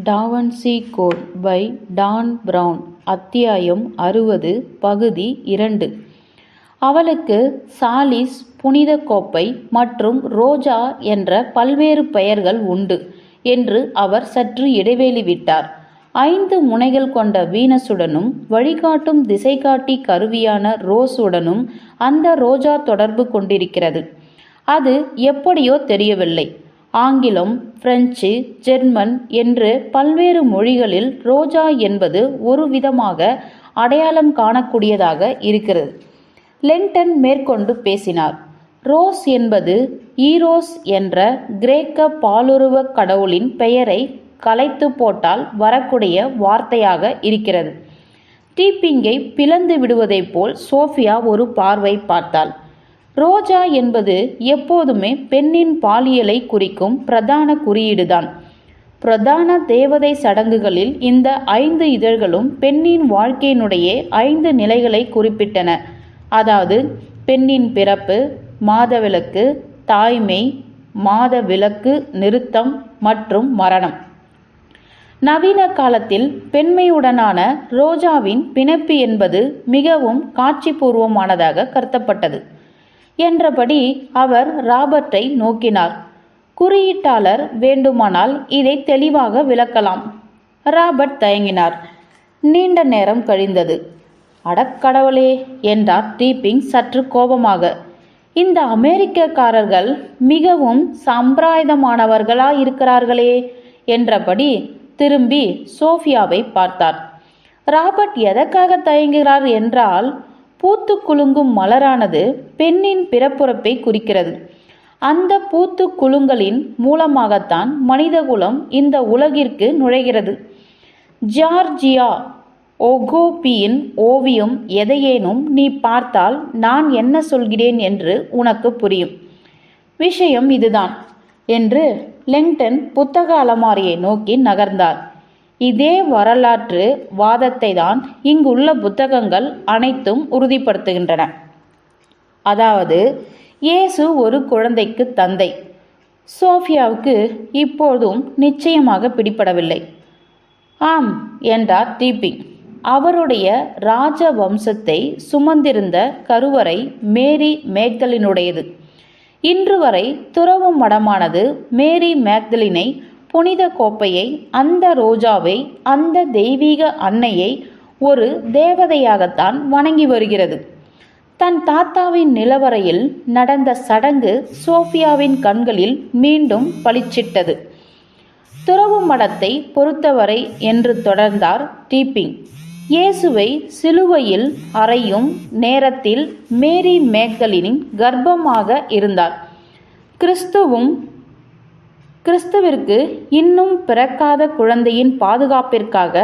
Da Vinci code by Dan Brown அத்தியாயம் அறுபது பகுதி இரண்டு. அவளுக்கு சாலிஸ் புனித கோப்பை மற்றும் ரோஜா என்ற பல்வேறு பெயர்கள் உண்டு என்று அவர் சற்று இடைவெளி விட்டார். ஐந்து முனைகள் கொண்ட வீனஸுடனும் வழிகாட்டும் திசைகாட்டி கருவியான ரோஸுடனும் அந்த ரோஜா தொடர்பு கொண்டிருக்கிறது. அது எப்படியோ தெரியவில்லை. ஆங்கிலம் பிரெஞ்சு ஜெர்மன் என்று பல்வேறு மொழிகளில் ரோஜா என்பது ஒரு விதமாக அடையாளம் காணக்கூடியதாக இருக்கிறது. லெங்டன் மேற்கொண்டு பேசினார் ரோஸ் என்பது ஈரோஸ் என்ற கிரேக்க பாலுருவ கடவுளின் பெயரை கலைத்து போட்டால் வரக்கூடிய வார்த்தையாக இருக்கிறது. டீப்பிங்கை பிளந்து விடுவதைப் போல் சோஃபியா ஒரு பார்வை பார்த்தாள். ரோஜா என்பது எப்போதுமே பெண்ணின் பாலியலை குறிக்கும் பிரதான குறியீடுதான். பிரதான தேவதை சடங்குகளில் இந்த ஐந்து இதழ்களும் பெண்ணின் வாழ்க்கையினுடைய ஐந்து நிலைகளை குறிப்பிட்டன. அதாவது பெண்ணின் பிறப்பு மாதவிலக்கு தாய்மை மாத விலக்கு நிறுத்தம் மற்றும் மரணம். நவீன காலத்தில் பெண்மையுடனான ரோஜாவின் பிணைப்பு என்பது மிகவும் காட்சிபூர்வமானதாக கருதப்பட்டது. என்றபடி அவர் ராபர்ட்டை நோக்கினார். குறியீட்டாளர் வேண்டுமானால் இதை தெளிவாக விளக்கலாம். ராபர்ட் தயங்கினார். நீண்ட நேரம் கழிந்தது. அடக்கடவுளே என்றார் டீப்பிங் சற்று கோபமாக. இந்த அமெரிக்கக்காரர்கள் மிகவும் சம்பிராயுதமானவர்களாயிருக்கிறார்களே என்றபடி திரும்பி சோஃபியாவை பார்த்தார். ராபர்ட் எதற்காக தயங்குகிறார் என்றால் பூத்து குலுங்கும் மலரானது பெண்ணின் பிறப்புறப்பை குறிக்கிறது. அந்த பூத்து குலுங்கலின் மூலமாகத்தான் மனிதகுலம் இந்த உலகிற்கு நுழைகிறது. ஜார்ஜியா ஒகோபியின் ஓவியம் எதையேனும் நீ பார்த்தால் நான் என்ன சொல்கிறேன் என்று உனக்கு புரியும். விஷயம் இதுதான் என்று லெங்டன் புத்தக அலமாரியை நோக்கி நகர்ந்தார். இதே வரலாற்று வாதத்தை தான் இங்குள்ள புத்தகங்கள் அனைத்தும் உறுதிப்படுத்துகின்றன. அதாவது இயேசு ஒரு குழந்தைக்கு தந்தை. சோஃபியாவுக்கு இப்போதும் நிச்சயமாக பிடிபடவில்லை. ஆம் என்றார் தீபி அவருடைய ராஜ வம்சத்தை சுமந்திருந்த கருவறை மேரி மேக்தலினுடையது. இன்று வரை துறவு மடமானது மேரி மேக்தலினை புனித கோப்பையை அந்த ரோஜாவை அந்த தெய்வீக அன்னையை ஒரு தேவதையாகத்தான் வணங்கி வருகிறது. தன் தாத்தாவின் நிலவரையில் நடந்த சடங்கு சோஃபியாவின் கண்களில் மீண்டும் பளிச்சிட்டது. துறவு மடத்தை பொறுத்தவரை என்று தொடர்ந்தார் டீப்பிங் இயேசுவை சிலுவையில் அறையும் நேரத்தில் மேரி மேக்தலினின் கர்ப்பமாக இருந்தார். கிறிஸ்துவும் கிறிஸ்துவிற்கு இன்னும் பிறக்காத குழந்தையின் பாதுகாப்பிற்காக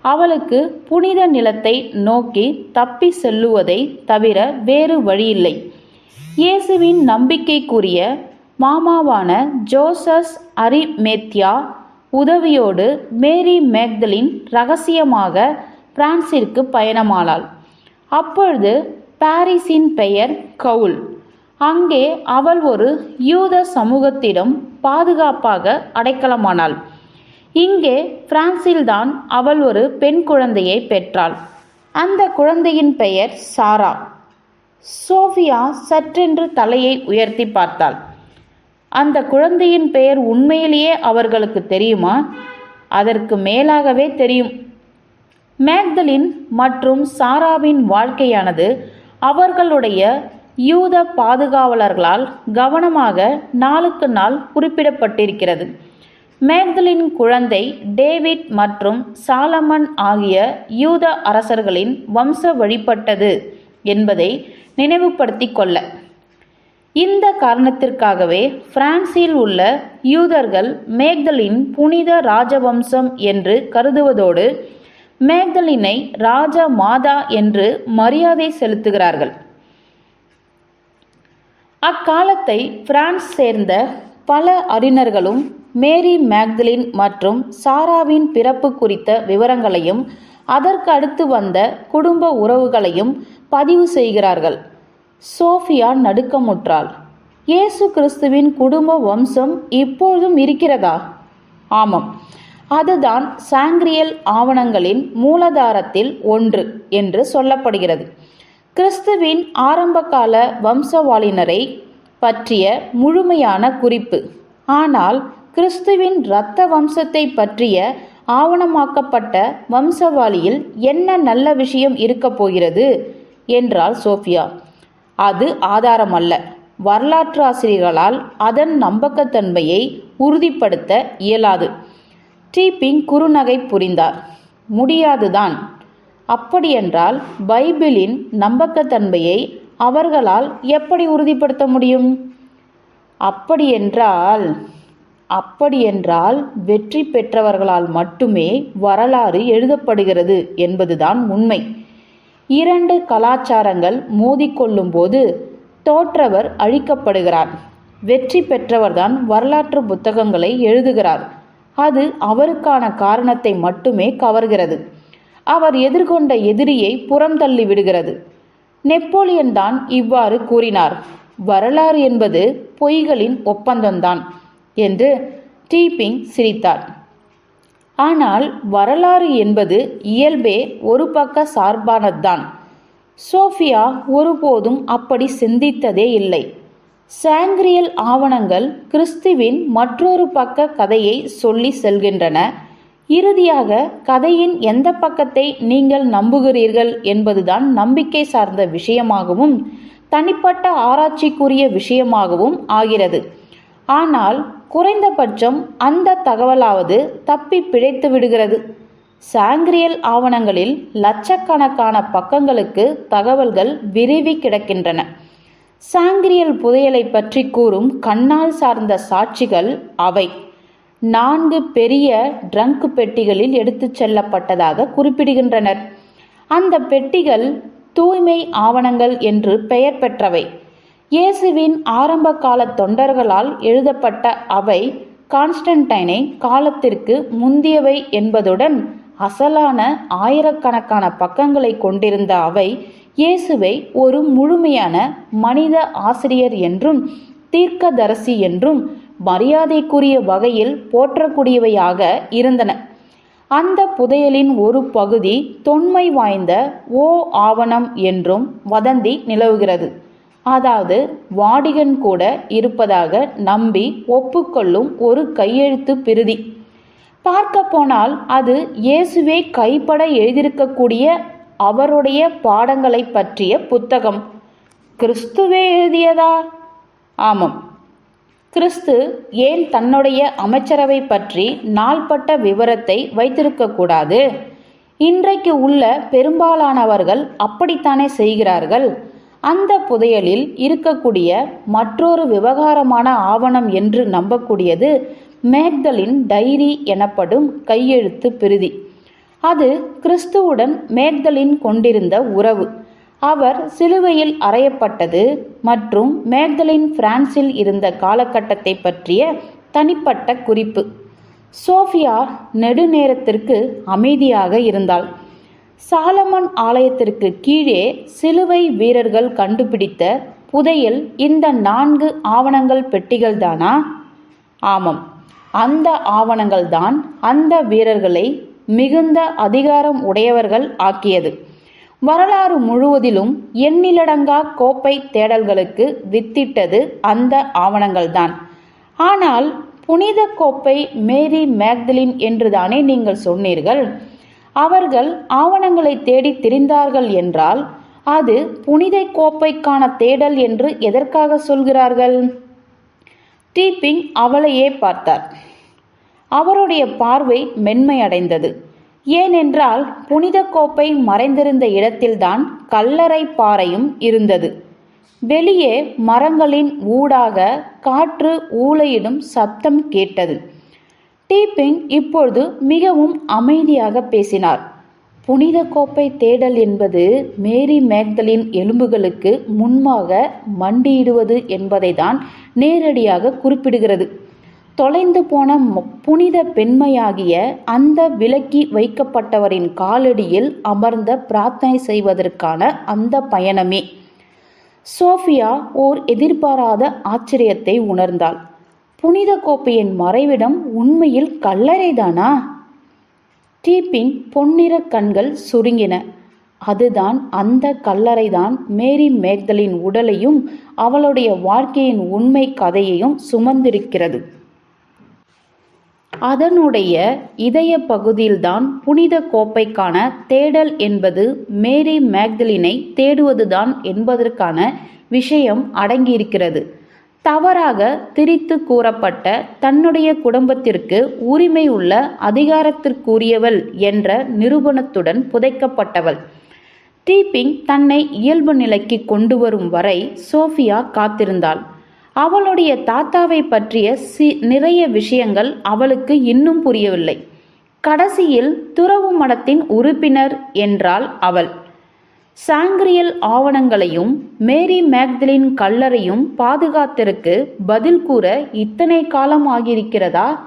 அவளுக்கு புனித நிலத்தை நோக்கி தப்பி செல்லுவதை தவிர வேறு வழியில்லை. இயேசுவின் நம்பிக்கைக்குரிய மாமாவான ஜோசஸ் அரிமேத்யா உதவியோடு மேரி மேக்தலின் ரகசியமாக பிரான்சிற்கு பயணமானாள். அப்பொழுது பாரிஸின் பெயர் கவுல். அங்கே அவள் ஒரு யூத சமூகத்திடம் பாதுகாப்பாக அடைக்கலமானாள். இங்கே பிரான்சில்தான் அவள் ஒரு பெண் குழந்தையை பெற்றாள். அந்த குழந்தையின் பெயர் சாரா. சோஃபியா சற்றென்று தலையை உயர்த்தி பார்த்தாள். அந்த குழந்தையின் பெயர் உண்மையிலேயே அவர்களுக்கு தெரியுமா? அதற்கு மேலாகவே தெரியும். மேக்தலின் மற்றும் சாராவின் வாழ்க்கையானது அவர்களுடைய யூத பாதுகாவலர்களால் கவனமாக நாளுக்கு நாள் குறிப்பிடப்பட்டிருக்கிறது. மேக்தலின் குழந்தை டேவிட் மற்றும் சாலமன் ஆகிய யூத அரசர்களின் வம்ச வழிபட்டது என்பதை நினைவுபடுத்தி கொள்ள. இந்த காரணத்திற்காகவே பிரான்சில் உள்ள யூதர்கள் மேக்தலின் புனித ராஜவம்சம் என்று கருதுவதோடு மேக்தலினை ராஜ மாதா என்று மரியாதை செலுத்துகிறார்கள். அக்காலத்தை பிரான்ஸ் சேர்ந்த பல அறிஞர்களும் மேரி மேக்தலின் மற்றும் சாராவின் பிறப்பு குறித்த விவரங்களையும் அதற்கு அடுத்து வந்த குடும்ப உறவுகளையும் பதிவு செய்கிறார்கள். சோஃபியா நடுக்கமுற்றாள். இயேசு கிறிஸ்துவின் குடும்ப வம்சம் இப்பொழுதும் இருக்கிறதா? ஆமாம். அதுதான் சாங்கிரியல் ஆவணங்களின் மூலதாரத்தில் ஒன்று என்று சொல்லப்படுகிறது. கிறிஸ்துவின் ஆரம்பகால வம்சவாளினரை பற்றிய முழுமையான குறிப்பு. ஆனால் கிறிஸ்துவின் இரத்த வம்சத்தை பற்றிய ஆவணமாக்கப்பட்ட வம்சவாளியில் என்ன நல்ல விஷயம் இருக்கப் போகிறது? என்றாள் சோஃபியா. அது ஆதாரமல்ல. வரலாற்றாசிரியர்களால் அதன் நம்பகத்தன்மையை உறுதிப்படுத்த இயலாது. டீப்பிங் குறுநகை புரிந்தார். முடியாதுதான் அப்படியென்றால் பைபிளின் நம்பகத்தன்மையை அவர்களால் எப்படி உறுதிப்படுத்த முடியும்? அப்படியென்றால் அப்படியென்றால் வெற்றி பெற்றவர்களால் மட்டுமே வரலாறு எழுதப்படுகிறது என்பதுதான் உண்மை. இரண்டு கலாச்சாரங்கள் மோதிக்கொள்ளும்போது தோற்றவர் அழிக்கப்படுகிறார். வெற்றி பெற்றவர்தான் வரலாற்று புத்தகங்களை எழுதுகிறார். அது அவருக்கான காரணத்தை மட்டுமே கவர்கிறது. அவர் எதிர்கொண்ட எதிரியை புறம் தள்ளி விடுகிறது. நெப்போலியன் தான் இவ்வாறு கூறினார் வரலாறு என்பது பொய்களின் ஒப்பந்தம்தான் என்று டீபிங் சிரித்தார். ஆனால் வரலாறு என்பது இயல்பே ஒரு பக்க சார்பானதுதான். சோஃபியா ஒருபோதும் அப்படி சிந்தித்ததே இல்லை. சாங்கிரியல் ஆவணங்கள் கிறிஸ்துவின் மற்றொரு பக்க கதையை சொல்லி செல்கின்றன. இறுதியாக கதையின் எந்த பக்கத்தை நீங்கள் நம்புகிறீர்கள் என்பதுதான் நம்பிக்கை சார்ந்த விஷயமாகவும் தனிப்பட்ட ஆராய்ச்சிக்குரிய விஷயமாகவும் ஆகிறது. ஆனால் குறைந்தபட்சம் அந்த தகவலாவது தப்பி பிழைத்து விடுகிறது. சாங்கிரியல் ஆவணங்களில் லட்சக்கணக்கான பக்கங்களுக்கு தகவல்கள் விரிவி கிடக்கின்றன. சாங்கிரியல் புதையலை பற்றி கூறும் கண்ணால் சார்ந்த சாட்சிகள் அவை. நான்கு பெரிய ட்ரங்க் பெட்டிகளில் எடுத்துச் செல்லப்பட்டதாக குறிப்பிடுகின்றனர். அந்த பெட்டிகள் தூய்மை ஆவணங்கள் என்று பெயர் பெற்றவை. இயேசுவின் ஆரம்பகால தொண்டர்களால் எழுதப்பட்ட அவை கான்ஸ்டன்டைனை காலத்திற்கு முந்தியவை என்பதுடன் அசலான ஆயிரக்கணக்கான பக்கங்களை கொண்டிருந்த அவை இயேசுவை ஒரு முழுமையான மனித ஆசிரியர் என்றும் தீர்க்கதரசி என்றும் மரியாதைக்குரிய வகையில் போற்றக்கூடியவையாக இருந்தன. அந்த புதையலின் ஒரு பகுதி தொன்மை வாய்ந்த ஓ ஆவணம் என்றும் வதந்தி நிலவுகிறது. அதாவது வாடிகன் கூட இருப்பதாக நம்பி ஒப்புக்கொள்ளும் ஒரு கையெழுத்து பிரிதி. பார்க்க போனால் அது இயேசுவே கைப்பட எழுதியிருக்கக்கூடிய அவருடைய பாடங்களை பற்றிய புத்தகம். கிறிஸ்துவே எழுதியதா? ஆமாம். கிறிஸ்து ஏன் தன்னுடைய அமைச்சரவை பற்றி நாள்பட்ட விவரத்தை வைத்திருக்கக்கூடாது? இன்றைக்கு உள்ள பெரும்பாலானவர்கள் அப்படித்தானே செய்கிறார்கள்? அந்த புதையலில் இருக்கக்கூடிய மற்றொரு விவகாரமான ஆவணம் என்று நம்பக்கூடியது மேக்தலின் டைரி எனப்படும் கையெழுத்து பிரதி. அது கிறிஸ்துவுடன் மேக்தலின் கொண்டிருந்த உறவு. அவர் சிலுவையில் அறையப்பட்டது மற்றும் மேக்தலின் பிரான்சில் இருந்த காலகட்டத்தை பற்றிய தனிப்பட்ட குறிப்பு. சோஃபியா நெடுநேரத்திற்கு அமைதியாக இருந்தாள். சாலமன் ஆலயத்திற்கு கீழே சிலுவை வீரர்கள் கண்டுபிடித்த புதையல் இந்த நான்கு ஆவணங்கள் பெட்டிகள்தானா? ஆமாம். அந்த ஆவணங்கள்தான் அந்த வீரர்களை மிகுந்த அதிகாரம் உடையவர்கள் ஆக்கியது. வரலாறு முழுவதிலும் எண்ணிலடங்கா கோப்பை தேடல்களுக்கு வித்திட்டது அந்த ஆவணங்கள்தான். ஆனால் புனித கோப்பை மேரி மேக்தலின் என்றுதானே நீங்கள் சொன்னீர்கள்? அவர்கள் ஆவணங்களை தேடி திரிந்தார்கள் என்றால் அது புனித கோப்பைக்கான தேடல் என்று எதற்காக சொல்கிறார்கள்? டீப்பிங் அவளையே பார்த்தார். அவருடைய பார்வை மென்மையடைந்தது. ஏனென்றால் புனித கோப்பை மறைந்திருந்த இடத்தில்தான் கல்லறை பாறையும் இருந்தது. வெளியே மரங்களின் ஊடாக காற்று ஊளையிடும் சத்தம் கேட்டது. டீப்பிங் இப்பொழுது மிகவும் அமைதியாக பேசினார். புனித கோப்பை தேடல் என்பது மேரி மேக்தலின் எலும்புகளுக்கு முன்பாக மண்டியிடுவது என்பதை தான் நேரடியாக குறிப்பிடுகிறது. தொலைந்து போன புனித பெண்மையாகிய அந்த விலக்கி வைக்கப்பட்டவரின் காலடியில் அமர்ந்த பிரார்த்தனை செய்வதற்கான அந்த பயணமே. சோஃபியா ஓர் எதிர்பாராத ஆச்சரியத்தை உணர்ந்தாள். புனித கோப்பையின் மறைவிடம் உண்மையில் கல்லறைதானா? டீப்பின் பொன்னிற கண்கள் சுருங்கின. அதுதான் அந்த கல்லறைதான் மேரி மேக்தலின் உடலையும் அவளுடைய வாழ்க்கையின் உண்மை கதையையும் சுமந்திருக்கிறது. அதனுடைய இதய பகுதியில்தான் புனித கோப்பைக்கான தேடல் என்பது மேரி மேக்தலினை தேடுவதுதான் என்பதற்கான விஷயம் அடங்கியிருக்கிறது. தவறாக திரித்து கூறப்பட்ட தன்னுடைய குடும்பத்திற்கு உரிமை உள்ள அதிகாரத்திற்குரியவள் என்ற நிரூபணத்துடன் புதைக்கப்பட்டவள். டீப்பிங் தன்னை இயல்பு நிலைக்கு கொண்டு வரும் வரை சோஃபியா காத்திருந்தாள். அவளுடைய தாத்தாவை பற்றிய சி நிறைய விஷயங்கள் அவளுக்கு இன்னும் புரியவில்லை. கடைசியில் துறவு மடத்தின் உறுப்பினர் என்றாள் அவள். சாங்கிரியல் ஆவணங்களையும் மேரி மேக்தலின் கல்லறையும் பாதுகாத்திருக்கு பதில் கூற இத்தனை காலம் ஆகியிருக்கிறதா?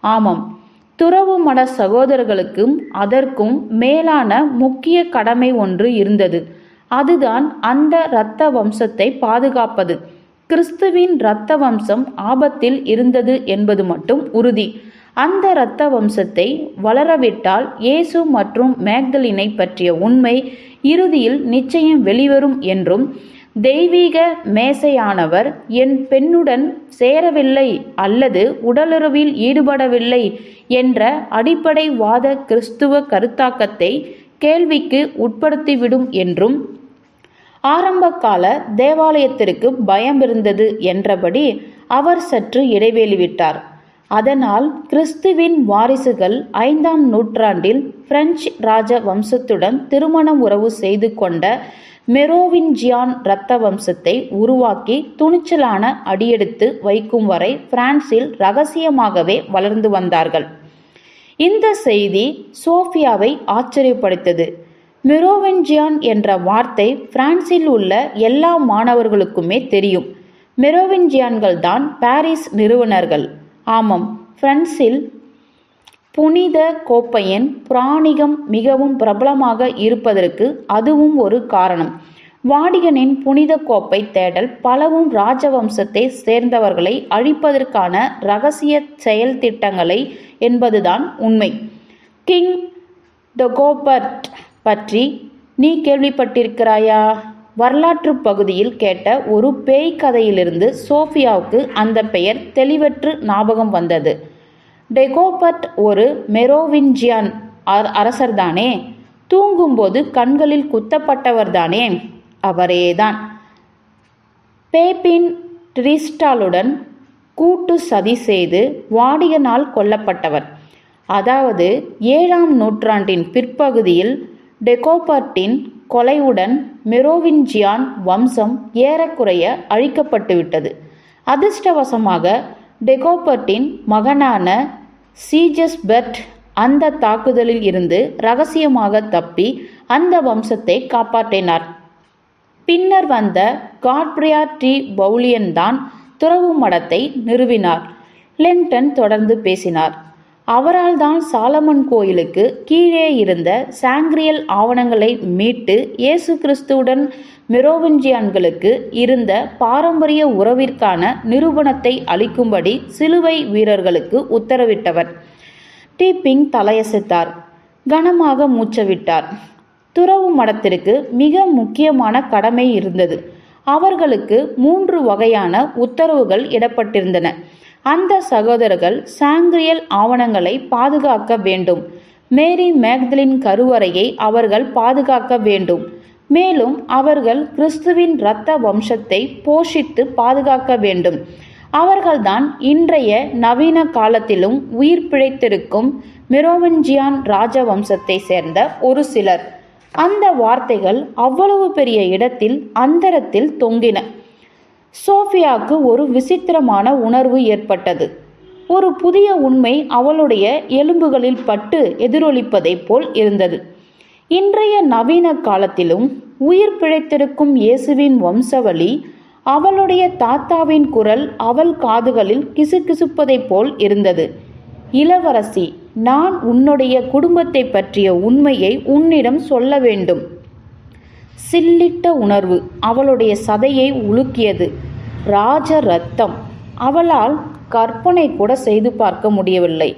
ஆமாம். துறவு மட சகோதரர்களுக்கும் அதற்கும் மேலான முக்கிய கடமை ஒன்று இருந்தது. அதுதான் அந்த இரத்த வம்சத்தை பாதுகாப்பது. கிறிஸ்துவின் இரத்த வம்சம் ஆபத்தில் இருந்தது என்பது மட்டும் உறுதி. அந்த இரத்த வம்சத்தை வளரவிட்டால் இயேசு மற்றும் மேக்தலினை பற்றிய உண்மை இறுதியில் நிச்சயம் வெளிவரும் என்றும் தெய்வீக மேசையானவர் என் பெண்ணுடன் சேரவில்லை அல்லது உடலுறவில் ஈடுபடவில்லை என்ற அடிப்படை வாத கிறிஸ்துவ கருத்தாக்கத்தை கேள்விக்கு உட்படுத்திவிடும் என்றும் ஆரம்பகால தேவாலயத்திற்கு பயம் இருந்தது என்றபடி அவர் சற்று இடைவேளி விட்டார் அதனால் கிறிஸ்துவின் வாரிசுகள் ஐந்தாம் நூற்றாண்டில் பிரெஞ்சு ராஜ வம்சத்துடன் திருமணம் உறவு செய்து கொண்ட மெரோவின்ஜியான் இரத்த வம்சத்தை உருவாக்கி துணிச்சலான அடியெடுத்து வைக்கும் வரை பிரான்சில் ரகசியமாகவே வளர்ந்து வந்தார்கள். இந்த செய்தி சோஃபியாவை ஆச்சரியப்படுத்தது. மெரோவென்ஜியான் என்ற வார்த்தை பிரான்சில் உள்ள எல்லா மாணவர்களுக்குமே தெரியும். மெரோவென்ஜியான்கள் தான் பாரிஸ் நிறுவனர்கள். ஆமாம் பிரான்சில் புனித கோப்பையின் பிராணிகம் மிகவும் பிரபலமாக இருப்பதற்கு அதுவும் ஒரு காரணம். வாடிகனின் புனித கோப்பை தேடல் பலவும் ராஜவம்சத்தை சேர்ந்தவர்களை அழிப்பதற்கான இரகசிய செயல் திட்டங்களை என்பதுதான் உண்மை. கிங் டொகோபர்ட் பற்றி நீ கேள்விப்பட்டிருக்கிறாயா? வரலாற்று பகுதியில் கேட்ட ஒரு பேய் கதையிலிருந்து சோஃபியாவுக்கு அந்த பெயர் தெளிவற்று ஞாபகம் வந்தது. டெகோபர்ட் ஒரு மெரோவின்ஜியான் அரசர்தானே? தூங்கும்போது கண்களில் குத்தப்பட்டவர்தானே அவரேதான். பேப்பின் ட்ரிஸ்டாலுடன் கூட்டு சதி செய்து வாடியனால் கொல்லப்பட்டவர். அதாவது ஏழாம் நூற்றாண்டின் பிற்பகுதியில் டெகோபர்ட்டின் கொலையுடன் மெரோவின்ஜியான் வம்சம் ஏறக்குறைய அழிக்கப்பட்டுவிட்டது. அதிர்ஷ்டவசமாக டெகோபர்ட்டின் மகனான சீஜஸ்பெர்ட் அந்த தாக்குதலில் இருந்து ரகசியமாக தப்பி அந்த வம்சத்தை காப்பாற்றினார். பின்னர் வந்த காட்ரியா டி. பவுலியன் தான் துறவு மடத்தை நிறுவினார். லெங்டன் தொடர்ந்து பேசினார். அவரால் தான் சாலமன் கோயிலுக்கு கீழே இருந்த சாங்கிரியல் ஆவணங்களை மீட்டு இயேசு கிறிஸ்துவுடன் மெரோவிஞ்சியான்களுக்கு இருந்த பாரம்பரிய உறவிற்கான நிரூபணத்தை அளிக்கும்படி சிலுவை வீரர்களுக்கு உத்தரவிட்டவர். டீப்பிங் தலையசைத்தார். கனமாக மூச்சவிட்டார். துறவு மடத்திற்கு மிக முக்கியமான கடமை இருந்தது. அவர்களுக்கு மூன்று வகையான உத்தரவுகள் இடப்பட்டிருந்தன. அந்த சகோதரர்கள் சாங்கிரியல் ஆவணங்களை பாதுகாக்க வேண்டும். மேரி மேக்தலின் கருவறையை அவர்கள் பாதுகாக்க வேண்டும். மேலும் அவர்கள் கிறிஸ்துவின் இரத்த வம்சத்தை போஷித்து பாதுகாக்க வேண்டும். அவர்கள்தான் இன்றைய நவீன காலத்திலும் உயிர் பிழைத்திருக்கும் மிரோவன்ஜியான் ராஜவம்சத்தை சேர்ந்த ஒரு சிலர். அந்த வார்த்தைகள் அவ்வளவு பெரிய இடத்தில் அந்தரத்தில் தொங்கின. சோஃபியாவுக்கு ஒரு விசித்திரமான உணர்வு ஏற்பட்டது. ஒரு புதிய உண்மை அவளுடைய எலும்புகளில் பட்டு எதிரொலிப்பதைப் போல் இருந்தது. இன்றைய நவீன காலத்திலும் உயிர் பிழைத்திருக்கும் இயேசுவின் வம்சவழி அவளுடைய தாத்தாவின் குரல் அவள் காதுகளில் கிசுகிசுப்பதைப் போல் இருந்தது. இளவரசி நான் உன்னுடைய குடும்பத்தை பற்றிய உண்மையை உன்னிடம் சொல்ல வேண்டும். சில்லிட்ட உணர்வு அவளுடைய சதையை உலுக்கியது. ராஜ ரத்தம் அவளால் கற்பனை கூட செய்து பார்க்க முடியவில்லை.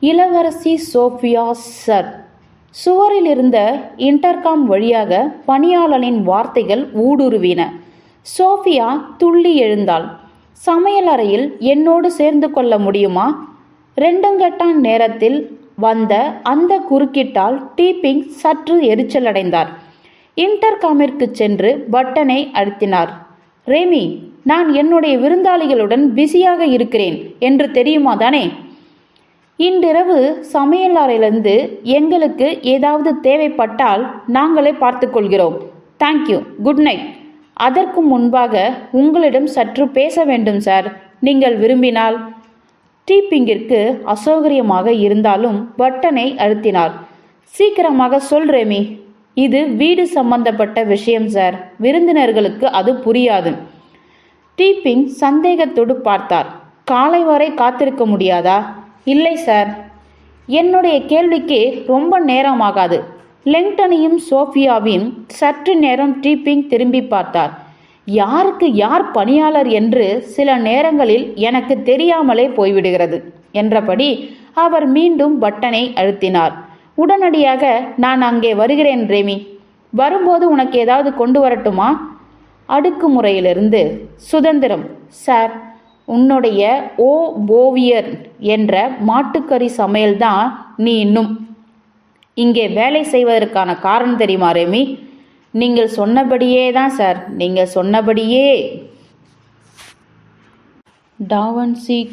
இளவரசி சோஃபியா சர். சுவரில் இருந்த இன்டர்காம் வழியாக பணியாளனின் வார்த்தைகள் ஊடுருவின. சோஃபியா துள்ளி எழுந்தாள். சமையலறையில் என்னோடு சேர்ந்து கொள்ள முடியுமா? ரெண்டுங்கட்டான் நேரத்தில் வந்த அந்த குறுக்கிட்டால் டீப்பிங் சற்று எரிச்சலடைந்தார். இன்டர்காமிற்கு சென்று பட்டனை அழுத்தினார். ரேமி நான் என்னுடைய விருந்தாளிகளுடன் பிஸியாக இருக்கிறேன் என்று தெரியுமா தானே? இன்றிரவு சமையல் அறையிலிருந்து எங்களுக்கு ஏதாவது தேவைப்பட்டால் நாங்களே பார்த்துக்கொள்கிறோம். தேங்க்யூ குட் நைட் அதற்கு முன்பாக உங்களிடம் சற்று பேச வேண்டும் சார் நீங்கள் விரும்பினால். டீப்பிங்கிற்கு அசௌகரியமாக இருந்தாலும் பட்டனை அழுத்தினார். சீக்கிரமாக சொல் ரேமி. இது வீடு சம்பந்தப்பட்ட விஷயம் சார் விருந்தினர்களுக்கு அது புரியாது. டீப்பிங் சந்தேகத்தோடு பார்த்தார். காலை வரை காத்திருக்க முடியாதா? இல்லை சார். என்னுடைய கேள்விக்கு ரொம்ப நேரமாகாது. லெங்டனையும் சோஃபியாவையும் சற்று நேரம் டீப்பிங் திரும்பி பார்த்தார். யாருக்கு யார் பணியாளர் என்று சில நேரங்களில் எனக்கு தெரியாமலே போய்விடுகிறது என்றபடி அவர் மீண்டும் பட்டனை அழுத்தினார். உடனடியாக நான் அங்கே வருகிறேன் ரேமி. வரும்போது உனக்கு ஏதாவது கொண்டு வரட்டுமா? அடுக்குமுறையிலிருந்து சுதந்திரம் சார் உன்னுடைய ஓ போவியர் என்ற மாட்டுக்கறி சமையல்தான் நீ இன்னும். இங்கே வேலை செய்வதற்கான காரணம் தெரியுமா ரேமி? நீங்கள் சொன்னபடியே தான் சார் நீங்கள் சொன்னபடியே. டாவன்சி